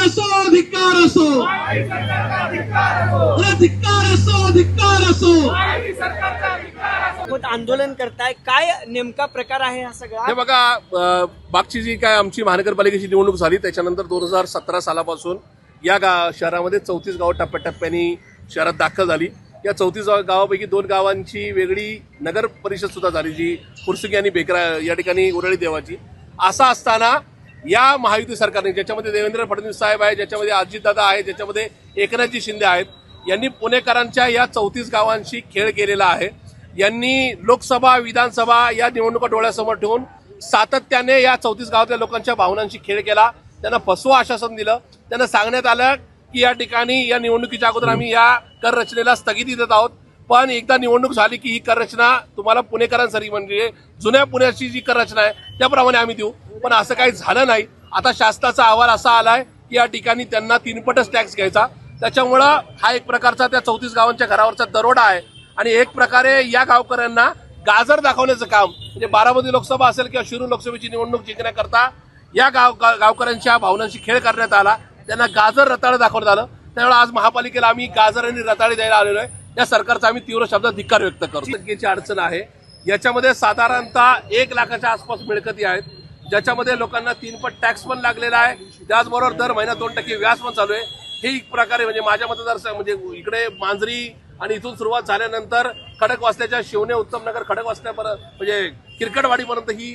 धिक्कार असो. धिक्कार असो. सोबत आंदोलन करताय? काय नेमका प्रकार आहे हा सगळा? हे बघा अ, मागची जी काय आमची महानगरपालिकेची निवडणूक झाली त्याच्यानंतर दोन हजार सतरा सालापासून या गा शहरामध्ये चौतीस गावं टप्प्याटप्प्याने शहरात दाखल झाली. या चौतीस गावापैकी दोन गावांची वेगळी नगर परिषद सुद्धा झाली जी फुरसुकी आणि बेकरा या ठिकाणी उरळी देवाची. असं असताना या महायुती सरकारने ज्याच्यामध्ये देवेंद्र फडणवीस साहेब आहे ज्याच्यामध्ये अजितदादा आहे ज्याच्यामध्ये एकनाथजी शिंदे आहेत यांनी पुणेकरांच्या या चौतीस गावांशी खेळ केलेला आहे. यांनी लोकसभा विधानसभा या निवडणुका डोळ्यासमोर ठेवून सातत्याने या चौतीस गावातल्या लोकांच्या भावनांशी खेळ केला. त्यांना फसवं आश्वासन दिलं. त्यांना सांगण्यात आलं की या ठिकाणी या निवडणुकीच्या अगोदर आम्ही या कर रचनेला स्थगिती देत आहोत. पण एकदा निवडणूक झाली की ही कर रचना तुम्हाला पुणेकरांसाठी म्हणजे जुन्या पुण्याची जी कर रचना आहे त्याप्रमाणे आम्ही देऊ. पण असं काही झालं नाही. आता शासनाचा अहवाल असा आलाय की या ठिकाणी त्यांना तीनपटच टॅक्स घ्यायचा. त्याच्यामुळं हा एक प्रकारचा त्या चौतीस गावांच्या घरावरचा दरोडा आहे. आणि एक प्रकारे या गावकऱ्यांना गाजर दाखवण्याचं काम म्हणजे बारामती लोकसभा असेल किंवा शिरूर लोकसभेची निवडणूक जिंकण्याकरता या गाव गा- गावकऱ्यांच्या भावनांशी खेळ करण्यात आला. त्यांना गाजर रताळ दाखवण्यात आलं. त्यामुळे आज महापालिकेला आम्ही गाजर आणि रताळी द्यायला आलेलो आहे. या सरकारचा आम्ही तीव्र शब्दात धिक्कार व्यक्त करतो. संख्येची अडचण आहे. याच्यामध्ये साधारणतः एक लाखाच्या आसपास मिळकती आहेत. ज्याच्यामध्ये लोकांना तीनपट टॅक्स पण लागलेला आहे. त्याचबरोबर दर महिना दोन टक्के व्याज पण चालू आहे. हे एक प्रकारे म्हणजे माझ्या मतदारसंघ म्हणजे इकडे मांजरी आणि इथून सुरुवात झाल्यानंतर खडकवासल्याच्या शिवणे उत्तमनगर खडकवासल्यापर्यंत म्हणजे किरकटवाडीपर्यंत ही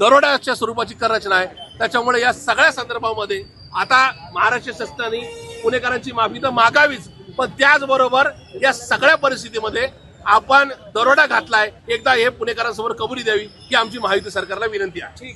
दरोड्याच्या स्वरूपाची कर रचना आहे. त्याच्यामुळे या सगळ्या संदर्भामध्ये आता महाराष्ट्र शासनाने पुणेकरांची माफी तर मागावीच. पण त्याचबरोबर या सगळ्या परिस्थितीमध्ये आपण दरोडा घातलाय. एकदा हे पुणेकरांसमोर कबुली द्यावी ही आमची महायुती सरकारला विनंती आहे.